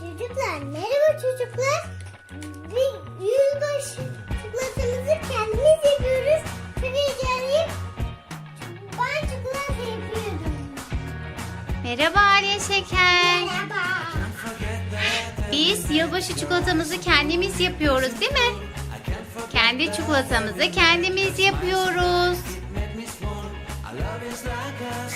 Çocuklar merhaba çocuklar. Bir yılbaşı çikolatamızı kendimiz yapıyoruz. Çok heyecanlıyım. Ben çikolata yapıyordum. Merhaba Aliye Şeker. Merhaba. Biz yılbaşı çikolatamızı kendimiz yapıyoruz değil mi? Kendi çikolatamızı kendimiz yapıyoruz.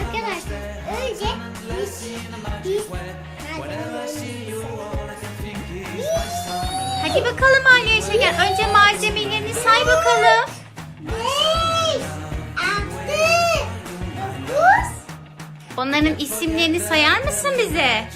Arkadaşlar önce biz, biz Hadi bakalım Aliye Şeker. Önce malzemelerini say bakalım. Altı, dokuz, Onların isimlerini sayar mısın bize?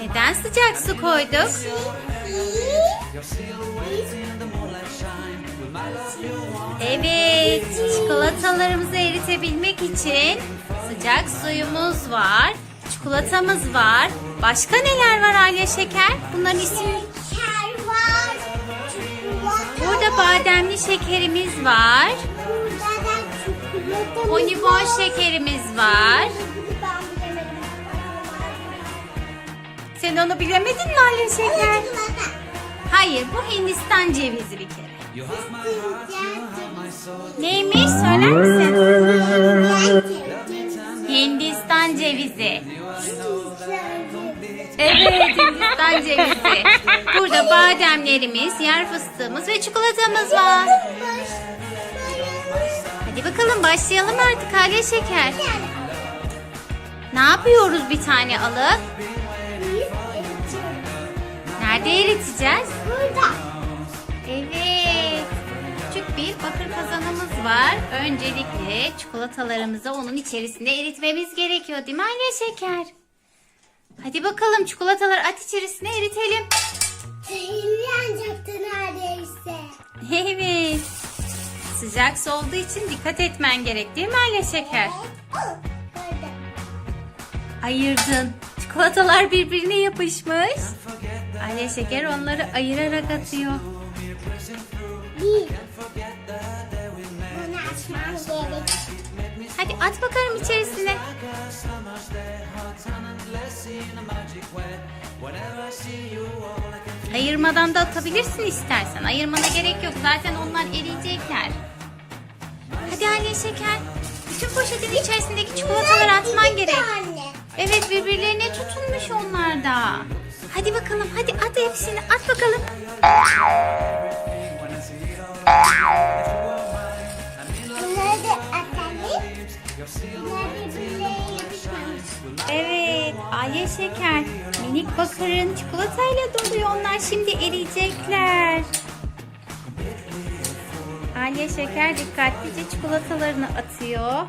Neden sıcak su koyduk? Evet, çikolatalarımızı eritebilmek için sıcak suyumuz var, çikolatamız var. Başka neler var Aliye Şeker? Bunların ismi... Şeker var. Burada bademli şekerimiz var. Bonibon şekerimiz var. Sen onu bilemedin mi Aliye Şeker? Hayır, bu Hindistan cevizi bir kere. Neymiş söyler misin? Hindistan cevizi. Evet Hindistan cevizi. Burada bademlerimiz, yer fıstığımız ve çikolatamız var. Hadi bakalım başlayalım artık Aliye Şeker. Ne yapıyoruz bir tane alıp? Nerede eriteceğiz? Burada. Evet. Bir bakır kazanımız var. Öncelikle çikolatalarımızı onun içerisinde eritmemiz gerekiyor değil mi Aliye Şeker? Hadi bakalım çikolataları at içerisine eritelim. Elim yanacaktı neredeyse. Evet. Sıcak su olduğu için dikkat etmen gerek değil mi Aliye Şeker? Oh, Burada. Ayırdın. Çikolatalar birbirine yapışmış. Aliye Şeker onları ayırarak atıyor. Bir. Bunu açmam gerek. Hadi at bakalım içerisine. Ayırmadan da atabilirsin istersen. Ayırmana gerek yok. Zaten onlar eriyecekler. Hadi Aliye Şeker. Bütün poşetin içerisindeki çikolataları atman gerek. Anne. Evet birbirlerine tutunmuş onlar da. Hadi bakalım hadi at hepsini at bakalım. Yapışmamış. Evet Aliye Şeker. Minik bakırın çikolatayla doluyor onlar şimdi eriyecekler. Aliye Şeker dikkatlice çikolatalarını atıyor.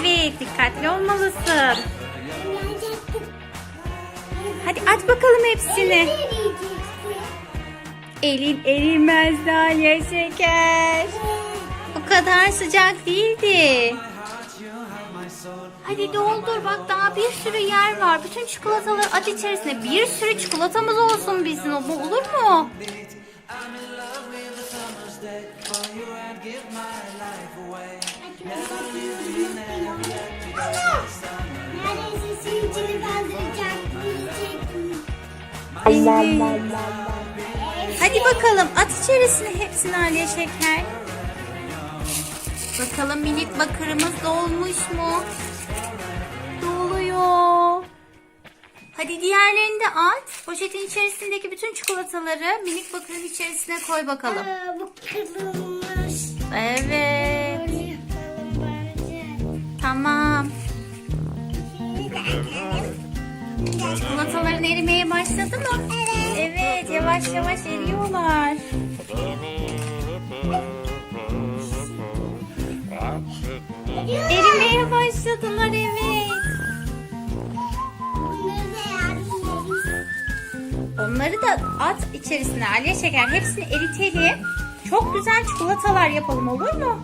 Evet dikkatli olmalısın. Hadi at bakalım hepsini. Elin erimez Aliye Şeker. O kadar sıcak değildi. Hadi doldur bak daha bir sürü yer var. Bütün çikolataları at içerisine. Bir sürü çikolatamız olsun bizim. Bu olur mu? Hadi bakalım at içerisine hepsini Aliye Şeker. Bakalım minik bakırımız dolmuş mu? Doluyor. Hadi diğerlerini de at. Poşetin içerisindeki bütün çikolataları minik bakırın içerisine koy bakalım. Aa, bu kırılmış. Evet. Tamam. Çikolataların erimeye başladı mı? Evet. yavaş yavaş eriyorlar. Erimeye başladılar evet. Onları da at içerisine Aliye Şeker. Hepsini eritelim. Çok güzel çikolatalar yapalım olur mu?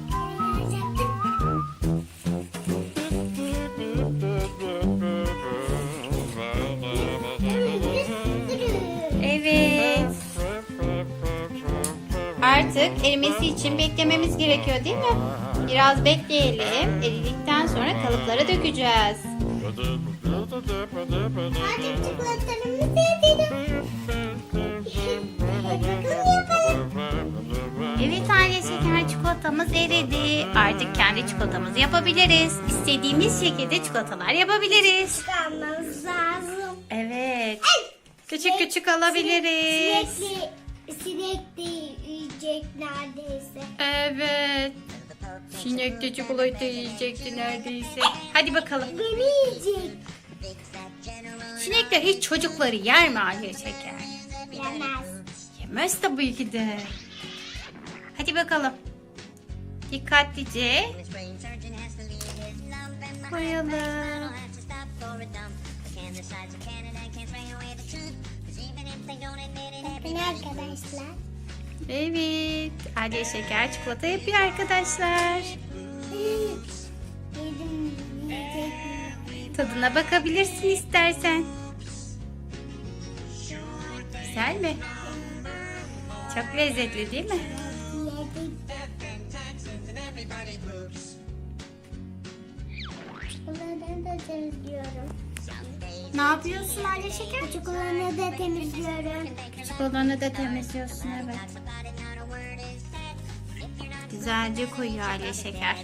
Artık erimesi için beklememiz gerekiyor değil mi? Biraz bekleyelim. Eridikten sonra kalıplara dökeceğiz. Çikolatalarımızı. Evet aile şeker çikolatamız eridi. Artık kendi çikolatamızı yapabiliriz. İstediğimiz şekilde çikolatalar yapabiliriz. Çıkarmamız lazım. Evet. Küçük küçük alabiliriz. Sinekli, sinekli yiyecek neredeyse. Evet. Sinek de çikolata yiyecekti neredeyse. Hadi bakalım. Beni yiyecek. Sinekler hiç çocukları yer mi aile şeker? Yemez. Yemez tabii ki de. Hadi bakalım. Dikkatlice koyalım. Bakın arkadaşlar. Evet. Aile şeker çikolata yapıyor arkadaşlar. Yedim. Tadına bakabilirsin istersen. Güzel mi? Çok lezzetli değil mi? Çikolatayı da temizliyorum. Ne yapıyorsun aile şeker? Çikolatayı da temizliyorum. Çikolatanı da temizliyorsun evet. Güzelce koyuyor aile şeker.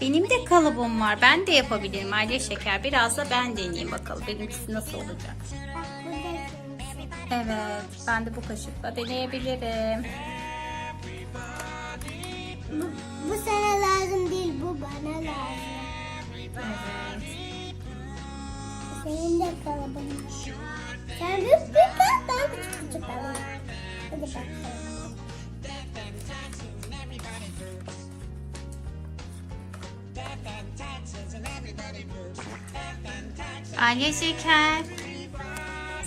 Benim de kalıbım var. Ben de yapabilirim aile şeker. Biraz da ben deneyeyim bakalım. Benimkisi nasıl olacak? Evet. Ben de bu kaşıkla deneyebilirim. Bu, bu sana lazım değil, bu bana lazım. Senin de kalıbın. Sen büyük bir kal, ben küçük küçük alayım. Hadi bakalım. Aile şeker.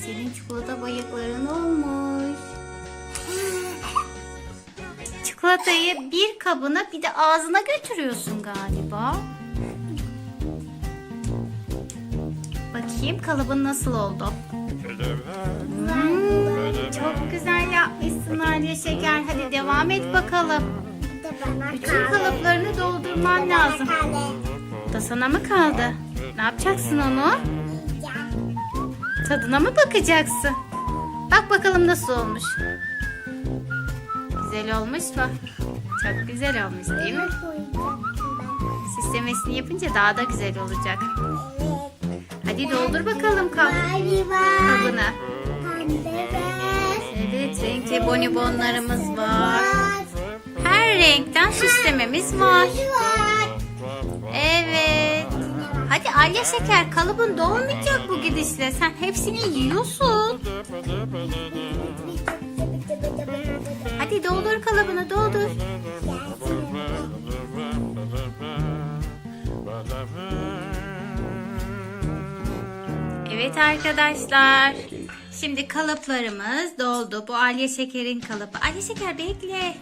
Senin çikolata bayıkların olmuş. Çikolatayı bir kabına bir de ağzına götürüyorsun galiba. Bakayım kalıbın nasıl oldu? Hmm, çok güzel yapmışsın Aliye Şeker. Hadi devam et bakalım. Bütün kalıplarını doldurman lazım. Da sana mı kaldı? Ne yapacaksın onu? Tadına mı bakacaksın? Bak bakalım nasıl olmuş. Güzel olmuş mu? Çok güzel olmuş değil mi? Süslemesini yapınca daha da güzel olacak. Hadi doldur bakalım. Pembe var. Evet renkli bonibonlarımız var. Her renkten süslememiz. Var. Evet. Hadi Alya Şeker kalıbın dolmayacak bu gidişle. Sen hepsini yiyorsun. Hadi doldur kalıbını doldur. Evet arkadaşlar. Şimdi kalıplarımız doldu. Bu Alya Şeker'in kalıbı. Alya Şeker bekle.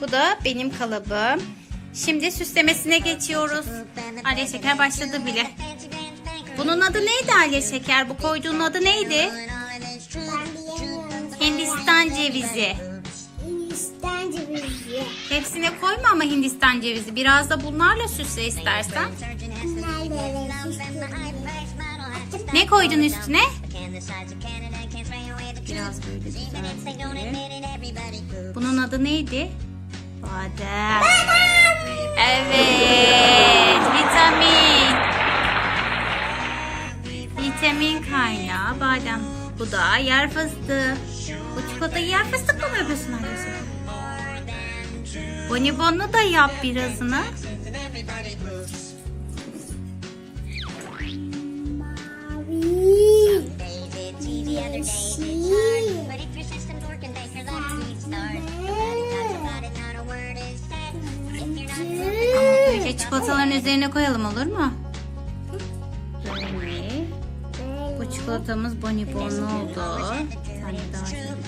Bu da benim kalıbım. Şimdi süslemesine geçiyoruz. Alya Şeker başladı bile. Bunun adı neydi Alya Şeker? Bu koyduğun adı neydi? Hindistan cevizi. Hepsine koyma ama Hindistan cevizi. Biraz da bunlarla süsle istersen. Ne koydun üstüne? Biraz böyle. Bunun adı neydi? Badem. Evet. Vitamin. Vitamin kaynağı badem. Bu da yer fıstığı. Bu çikolatayı yer fıstıkla mı yapıyorsun annesi? Bonibonlu da yap birazını. Önce çikolataların üzerine koyalım olur mu? Böyle. Bu çikolatamız bonibonlu oldu. Bir tane daha koyalım.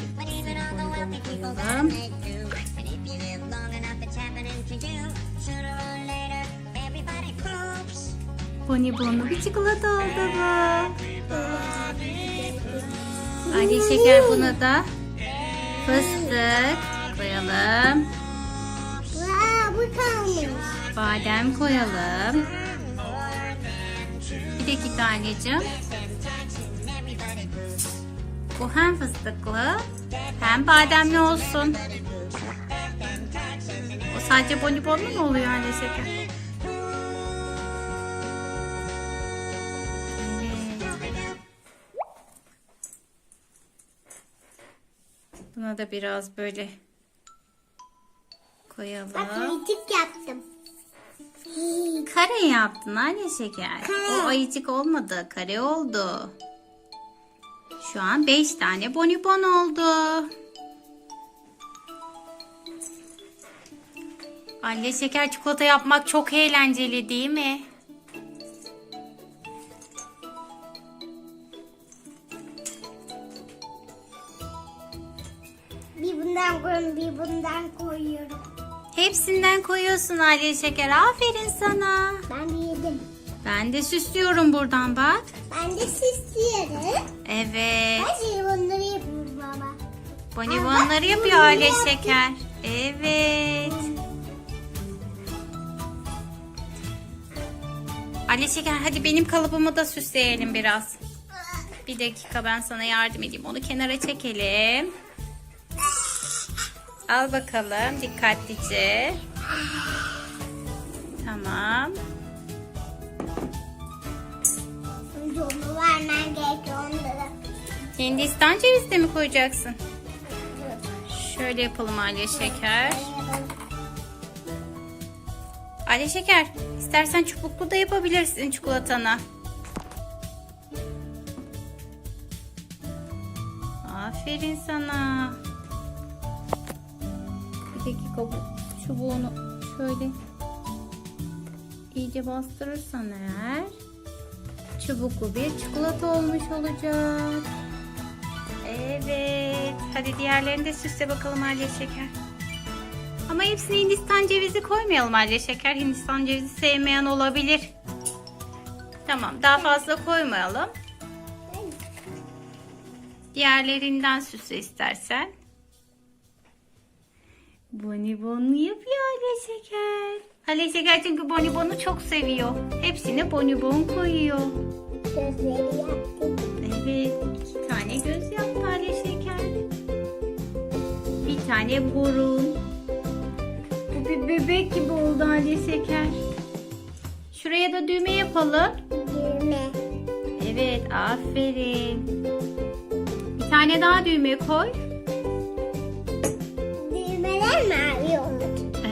Bonibonlu bir çikolata oldu bu. Ali şeker buna da fıstık koyalım. Bu kalmış. Badem koyalım. Bir dakika anneciğim. Bu hem fıstıklı hem bademli olsun. O sadece bonibonlu mu oluyor anne şeker? Buna da biraz böyle koyalım. Bak kritik yaptım. Kare yaptın anne şeker. Kare. O ayıcık olmadı. Kare oldu. Şu an 5 tane bonibon oldu. Anne şeker çikolata yapmak çok eğlenceli değil mi? Hepsinden koyuyorsun anne şeker. Aferin sana. Ben bir yedim. Ben de süslüyorum buradan bak. Ben de süslüyorum. Evet. Ben şimdi bunları yapıyorum ama. Bonibonları yapıyor aile şeker. Evet. Ali şeker hadi benim kalıbımı da süsleyelim biraz. Bir dakika ben sana yardım edeyim. Onu kenara çekelim. Al bakalım dikkatlice. Tamam. Hindistan cevizi de mi koyacaksın? Şöyle yapalım Ali şeker. Ali şeker, istersen çubuklu da yapabilirsin çikolatanı. Aferin sana. Bir dakika bu çubuğunu şöyle iyice bastırırsan eğer çubuklu bir çikolata olmuş olacak. Evet. Hadi diğerlerini de süsle bakalım Aliye Şeker. Ama hepsine Hindistan cevizi koymayalım Aliye Şeker. Hindistan cevizi sevmeyen olabilir. Tamam daha fazla koymayalım. Diğerlerinden süsle istersen. Bonibonlu yapıyor Aliye Şeker. Aliye Şeker çünkü bonibonu çok seviyor. Hepsine bonibon koyuyor. Gözleri yaptım. Evet, iki tane göz yaptı Ali Şeker. Bir tane burun. Bu bir bebek gibi oldu Ali Şeker. Şuraya da düğme yapalım. Düğme. Evet, aferin. Bir tane daha düğme koy. Mavi.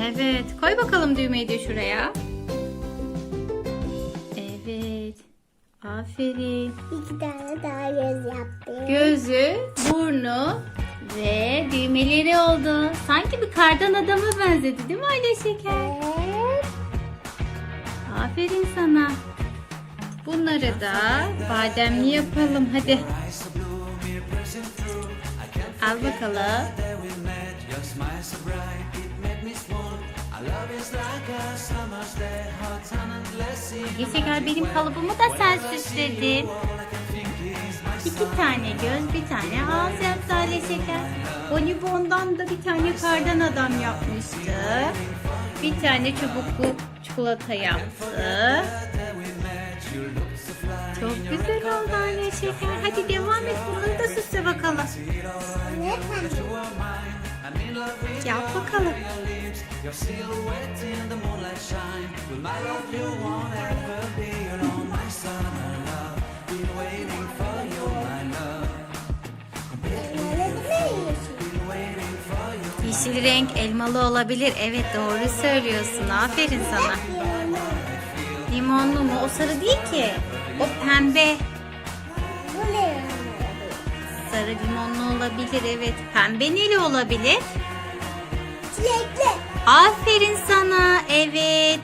Evet, koy bakalım düğmeyi de şuraya. Evet, aferin. İki tane daha göz yaptım. Gözü, burnu ve düğmeleri oldu. Sanki bir kardan adama benzedi değil mi Ayla Şeker? Evet. Aferin sana. Bunları da bademli yapalım hadi. Al bakalım. Ayla Şeker benim kalıbımı da sen süsledin. İki tane göz, bir tane ağız yaptı Ali Şeker. Bonibon'dan da bir tane kardan adam yapmıştı. Bir tane çubuklu çikolata yaptı. Çok güzel oldu Ali Şeker. Hadi devam et bunları da süsle bakalım. Ne? Yap bakalım. Yeşil renk elmalı olabilir. Evet doğru söylüyorsun. Aferin sana. Limonlu mu? O sarı değil ki. O pembe. Sarı limonlu olabilir evet. Pembe neli olabilir? Çilekli. Aferin sana. Evet.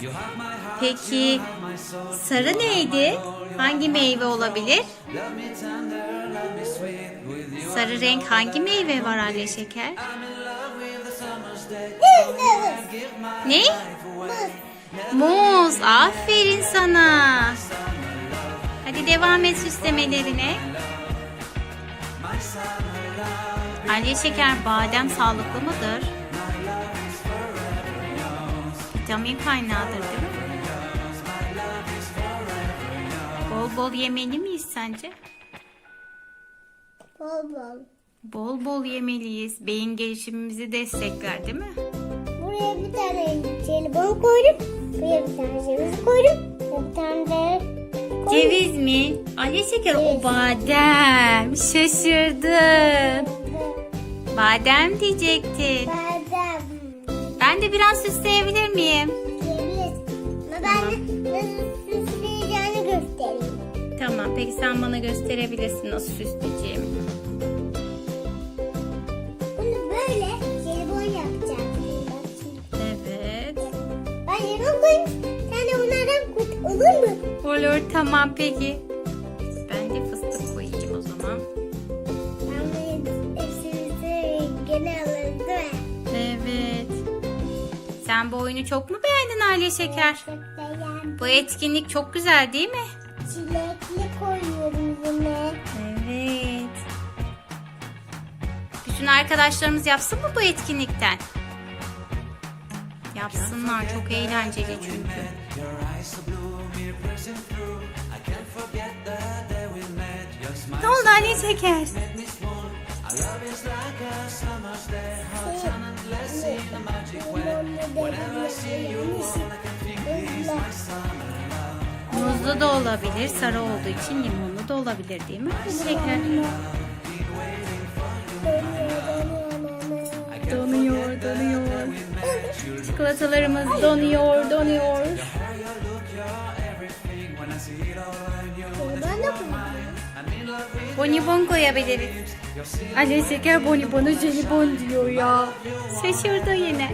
Peki sarı neydi? Hangi meyve olabilir? Sarı renk hangi meyve var anne şeker? Ne? Muz. Muz. Aferin sana. Hadi devam et süslemelerine. Aliye şeker badem sağlıklı mıdır? Vitamin kaynağıdır değil mi? Bol bol yemeli miyiz sence? Bol bol. Bol bol yemeliyiz. Beyin gelişimimizi destekler değil mi? Buraya bir tane jelibon koydum. Buraya bir tane ceviz koydum. Buraya bir tane de. Ceviz mi? Aliye şeker o badem. Şaşırdım. Badem diyecektin. Badem. Ben de biraz süsleyebilir miyim? Ceviz. Ama ben nasıl süsleyeceğini göstereyim. Tamam peki sen bana gösterebilirsin nasıl süsleyeceğimi. Bunu böyle jelibon yapacağım. Evet. Ben jelibon koyayım. Koy. Olur mu? Olur tamam peki. Ben de fıstık koyacağım o zaman. Ben hepsini gene değil mi? Evet. Sen bu oyunu çok mu beğendin Aliye Şeker? Çok beğendim. Bu etkinlik çok güzel değil mi? Çilekli koyuyorum yine. Evet. Bütün arkadaşlarımız yapsın mı bu etkinlikten? Yapsınlar çok eğlenceli çünkü. Ne oldu anne şeker? Muzlu da olabilir, sarı olduğu için limonlu da olabilir değil mi şeker? Donuyor, donuyor. Çikolatalarımız donuyor, donuyor. Ben de. Bonibon koyabiliriz. Anne şeker bonibonu jelibon diyor ya. Şaşırdı yine.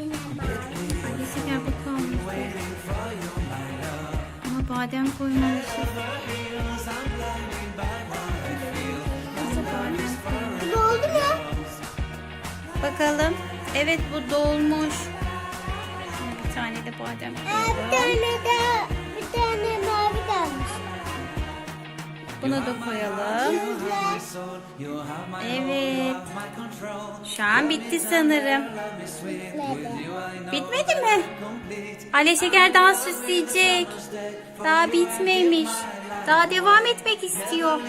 Anne şeker bakar mısın? Ama badem koymamışız. Bakalım. Evet bu dolmuş. Şimdi bir tane de badem Aa, bir koyalım. tane daha, bir tane mavi kalmış. Bunu da koyalım. Evet. Şu an bitti sanırım. Bitmedi mi? Ale Şeker daha süsleyecek. Daha bitmemiş. Daha devam etmek istiyor.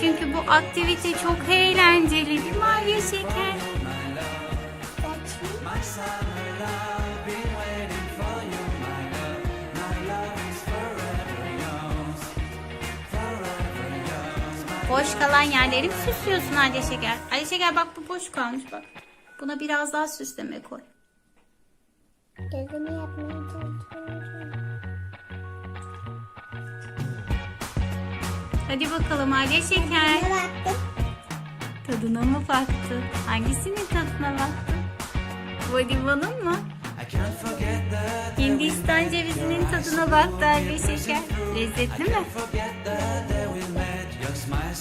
Çünkü bu aktivite çok eğlenceli Ale Şeker? Boş kalan yerleri mi süslüyorsun Ali Şeker? Ali Şeker bak bu boş kalmış bak. Buna biraz daha süsleme koy. Gözümü yapmaya. Hadi bakalım Ali Şeker. Tadına mı baktın? Hangisinin tadına baktın? Vodivan'ın mı? Hindistan cevizinin tadına baktı Ali Şeker. Lezzetli mi?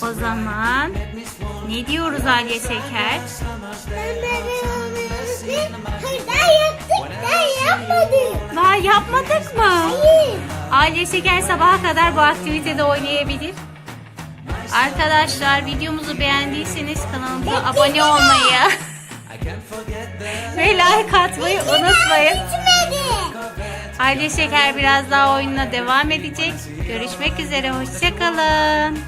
O zaman ne diyoruz Ali Şeker? Daha yaptık. Daha yapmadık. Daha yapmadık mı? Hayır. Aile Şeker sabaha kadar bu aktivitede oynayabilir. Arkadaşlar videomuzu beğendiyseniz kanalımıza abone olmayı ve like atmayı unutmayın. Aile Şeker biraz daha oyununa devam edecek. Görüşmek üzere, hoşçakalın.